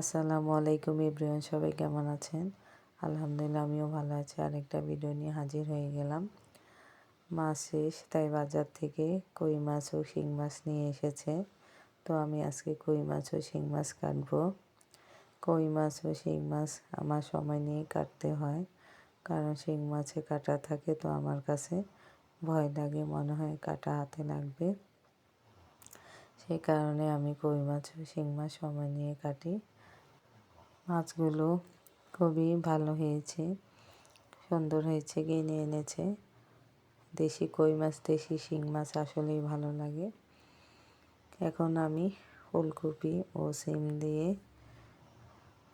আসসালামু আলাইকুম ইব্রিয়ান সবাই কেমন আছেন? আলহামদুলিল্লাহ, আমিও ভালো আছি। আরেকটা ভিডিও নিয়ে হাজির হয়ে গেলাম। মাছ শেষ, তাই বাজার থেকে কই মাছ ও শিং মাছ নিয়ে এসেছে। তো আমি আজকে কই মাছ ও শিং মাছ কাটবো। কই মাছ ও শিং মাছ আমার সময় নিয়ে কাটতে হয়। কারণ শিং মাছে কাটা থাকে তো আমার কাছে ভয় লাগে, মনে হয় কাটা হাতে লাগবে। সেই কারণে আমি কই মাছ ও শিং মাছ সময় নিয়ে কাটি। মাছগুলো খুবই ভালো হয়েছে, সুন্দর হয়েছে কিনে এনেছে। দেশি কই মাছ, দেশি শিং মাছ আসলেই ভালো লাগে। এখন আমি ফুলকপি ও সিম দিয়ে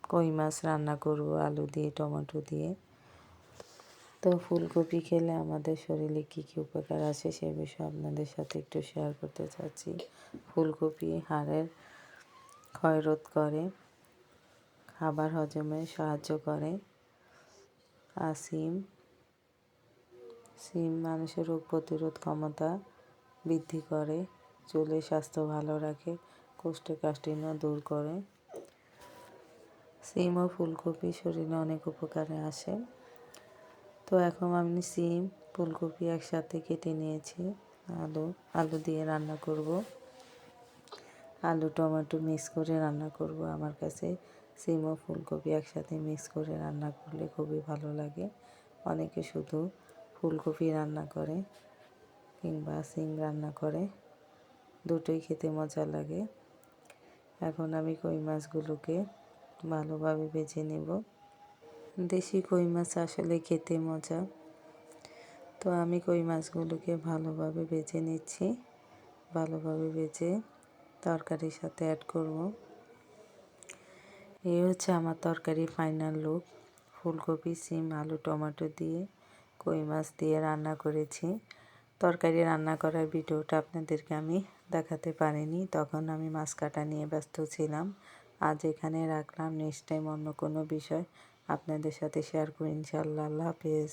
কই মাছ রান্না করব, আলু দিয়ে, টমেটো দিয়ে। তো ফুলকপি খেলে আমাদের শরীরে কী কী উপকার আছে সে বিষয়ে আপনাদের সাথে একটু শেয়ার করতে চাচ্ছি। ফুলকপি হাড়ের ক্ষয়রোধ করে। খাবার হজমে সাহায্য করে। আর সিম সিম মানুষের রোগ প্রতিরোধ ক্ষমতা বৃদ্ধি করে চুলের স্বাস্থ্য ভালো রাখে, কোষ্ঠকাঠিন্য দূর করে। সিম ও ফুলকপি শরীরে অনেক উপকারে আসে। তো এখন আমি সিম, ফুলকপি একসাথে কেটে নিয়েছি। আলু আলু দিয়ে রান্না করব। আলু, টমেটো মিক্স করে রান্না করব আমার কাছে। সিম ও ফুলকপি একসাথে মিক্স করে রান্না করলে খুবই ভালো লাগে। অনেকে শুধু ফুলকপি রান্না করে কিংবা সিম রান্না করে। দুটোই খেতে মজা লাগে। এখন আমি কই মাছগুলোকে ভালোভাবে বেছে নেব। দেশি কই মাছ আসলে খেতে মজা। তো আমি কই মাছগুলোকে ভালোভাবে বেছে নিচ্ছি। ভালোভাবে বেছে তরকারির সাথে অ্যাড করব। এই হচ্ছে আমার তরকারি ফাইনাল লুক ফুলকপি, সিম, আলু, টমেটো দিয়ে কই মাছ দিয়ে রান্না করেছি। তরকারি রান্না করার ভিডিওটা আপনাদেরকে আমি দেখাতে পারিনি। তখন আমি মাছ কাটা নিয়ে ব্যস্ত ছিলাম। আজ এখানে রাখলাম। নেক্সট টাইম অন্য কোনো বিষয় আপনাদের সাথে শেয়ার করি। ইনশাল্লাহ আল্লাহ হাফেজ।